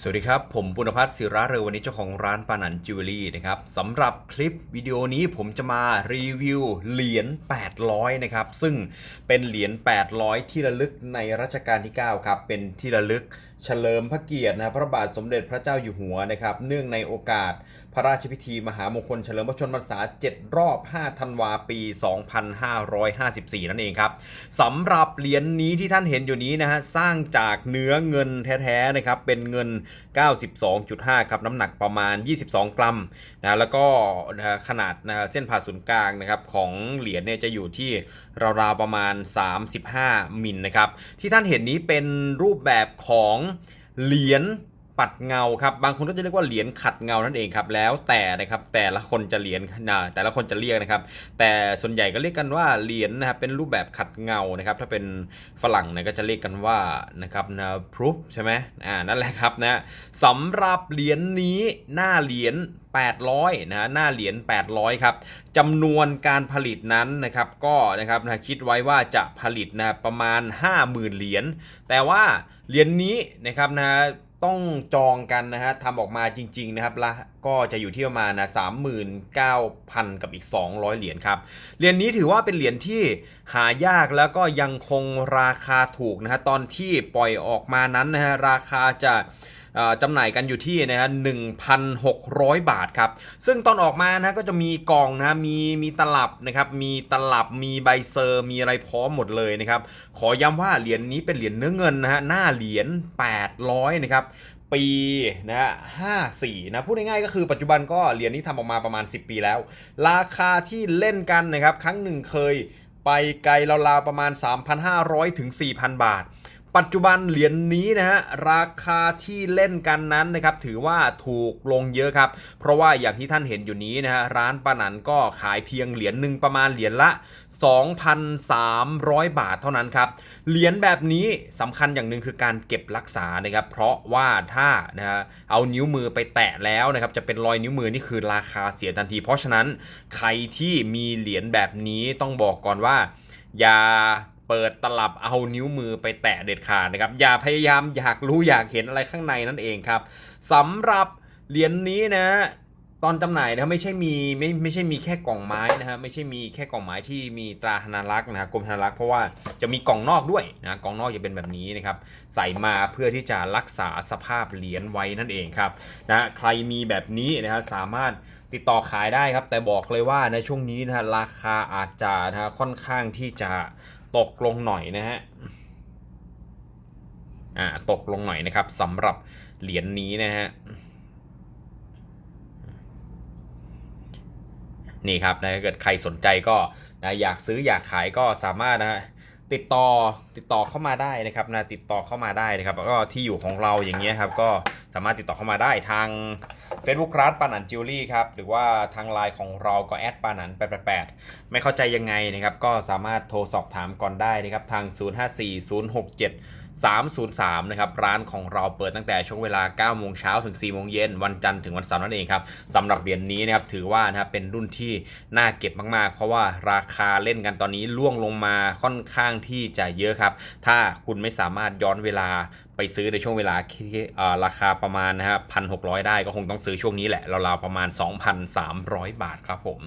สวัสดีครับ ผมปุณพัฒน์ศิระเรอวันนี้เจ้าของร้านปานันจิวเวลรี่นะครับสำหรับคลิปวิดีโอนี้ผมจะมารีวิวเหรียญ 800 นะครับ ซึ่งเป็นเหรียญ 800 ที่ระลึกในรัชกาลที่ 9 ครับ เป็นที่ระลึก เฉลิมพระเกียรตินะพระบาทสมเด็จพระเจ้าอยู่หัวนะครับเนื่องในโอกาสพระราชพิธีมหามงคลเฉลิมพระชนมพรรษา 7 รอบ 5 ธันวาปี 2554 นั่นเองครับสำหรับเหรียญนี้ที่ท่านเห็นอยู่นี้นะฮะสร้างจากเนื้อเงินแท้ๆนะครับเป็นเงิน 92.5 ครับน้ำหนักประมาณ 22 กรัมนะแล้วก็ขนาดนะฮะเส้นผ่าศูนย์กลางนะครับของเหรียญเนี่ยจะอยู่ที่ราวๆประมาณ 35 มิลนะครับที่ท่านเห็นนี้เป็นรูปแบบของเหรียญ ปัดเงาครับบางคนก็จะเรียกว่าเหรียญขัดเงานั่นเองครับแล้วแต่นะครับแต่ละคนจะเหรียญนะแต่ละคนจะเรียกนะครับ แต่ส่วนใหญ่ก็เรียกกันว่าเหรียญนะครับเป็นรูปแบบขัดเงานะครับ ถ้าเป็นฝรั่งเนี่ยก็จะเรียกกันว่านะครับนะพรูฟใช่ไหมอ่านั่นแหละครับนะสำหรับเหรียญนี้หน้าเหรียญ800นะฮะหน้าเหรียญ800ครับจำนวนการผลิตนั้นนะครับ ก็นะครับนะคิดไว้ว่าจะผลิตนะประมาณ 50,000 เหรียญแต่ว่าเหรียญนี้นะครับนะ ต้องจองกันนะฮะทำออกมาจริงๆนะครับละก็จะอยู่ที่ประมาณนะ39,000 กับอีก 200 เหรียญครับ เหรียญนี้ถือว่าเป็นเหรียญที่หายากแล้วก็ยังคงราคาถูกนะฮะตอนที่ปล่อยออกมานั้นนะฮะราคาจะ จำหน่ายกันอยู่ที่นะฮะ1,600 บาทครับ ซึ่งตอนออกมานะก็จะมีกล่องนะมีมีตลับนะครับมีตลับมีใบเซอร์มีอะไรพร้อมหมดเลยนะครับ ขอย้ำว่าเหรียญนี้เป็นเหรียญเนื้อเงินนะฮะหน้าเหรียญ800นะครับปีนะฮะ54นะพูดง่ายๆก็คือปัจจุบันก็เหรียญนี้ทำออกมาประมาณ 10 ปีแล้ว ราคาที่เล่นกันนะครับ ครั้งหนึ่งเคยไปไกลราวๆประมาณ 3,500ถึง4,000 บาท ปัจจุบันเหรียญนี้นะฮะราคาที่เล่นกันนั้นนะครับถือว่าถูกลงเยอะครับ เพราะว่าอย่างที่ท่านเห็นอยู่นี้นะฮะร้านปานันก็ขายเพียงเหรียญหนึ่งประมาณเหรียญละ 2,300 บาทเท่านั้นครับเหรียญแบบนี้สำคัญอย่างหนึ่งคือการเก็บรักษานะครับ เพราะว่าถ้านะฮะเอานิ้วมือไปแตะแล้วนะครับจะเป็นรอยนิ้วมือนี่คือราคาเสียทันที เพราะฉะนั้นใครที่มีเหรียญแบบนี้ต้องบอกก่อนว่าอย่า เปิดตลับเอานิ้วมือไปแตะเด็ดขาดนะครับ อย่าพยายามอยากรู้อยากเห็นอะไรข้างในนั่นเองครับสำหรับเหรียญนี้นะตอนจำหน่ายนะไม่ใช่มีไม่ไม่ใช่มีแค่กล่องไม้นะฮะไม่ใช่มีแค่กล่องไม้ที่มีตราธนารักษ์นะครับกรมธนารักษ์เพราะว่าจะมีกล่องนอกด้วยนะกล่องนอกจะเป็นแบบนี้นะครับใส่มาเพื่อที่จะรักษาสภาพเหรียญไว้นั่นเองครับนะใครมีแบบนี้นะฮะสามารถติดต่อขายได้ครับ แต่บอกเลยว่าในช่วงนี้นะฮะราคาอาจจะนะฮะค่อนข้างที่จะ ตกลงหน่อยนะฮะอ่าตกลงหน่อยนะครับสำหรับเหรียญนี้นะฮะนี่ครับนะถ้าเกิดใครสนใจก็นะอยากซื้ออยากขายก็สามารถนะฮะติดต่อติดต่อเข้ามาได้นะครับนะติดต่อเข้ามาได้นะครับแล้วก็ที่อยู่ของเราอย่างเงี้ยครับก็ สามารถติดต่อเข้ามาได้ทาง Facebook ร้านปานันจิวเวลรี่ครับ หรือว่าทางไลน์ของเราก็แอดปานัน888 ไม่เข้าใจยังไงนะครับ ก็สามารถโทรสอบถามก่อนได้นะครับ ทาง 054 067 303 นะครับ ร้านของเราเปิดตั้งแต่ช่วงเวลา 9 โมงเช้าถึง 4 โมงเย็น วันจันทร์ถึงวันเสาร์นั่นเองครับสำหรับเหรียญนี้นะครับ ถือว่านะครับเป็นรุ่นที่น่าเก็บมากๆ เพราะว่าราคาเล่นกันตอนนี้ล่วงลงมาค่อนข้างที่จะเยอะครับ ถ้าคุณไม่สามารถย้อนเวลาไปซื้อในช่วงเวลาที่ราคาประมาณนะครับ1,600ได้ก็คงต้องซื้อช่วงนี้แหละราวๆประมาณ 2,300 บาทครับผม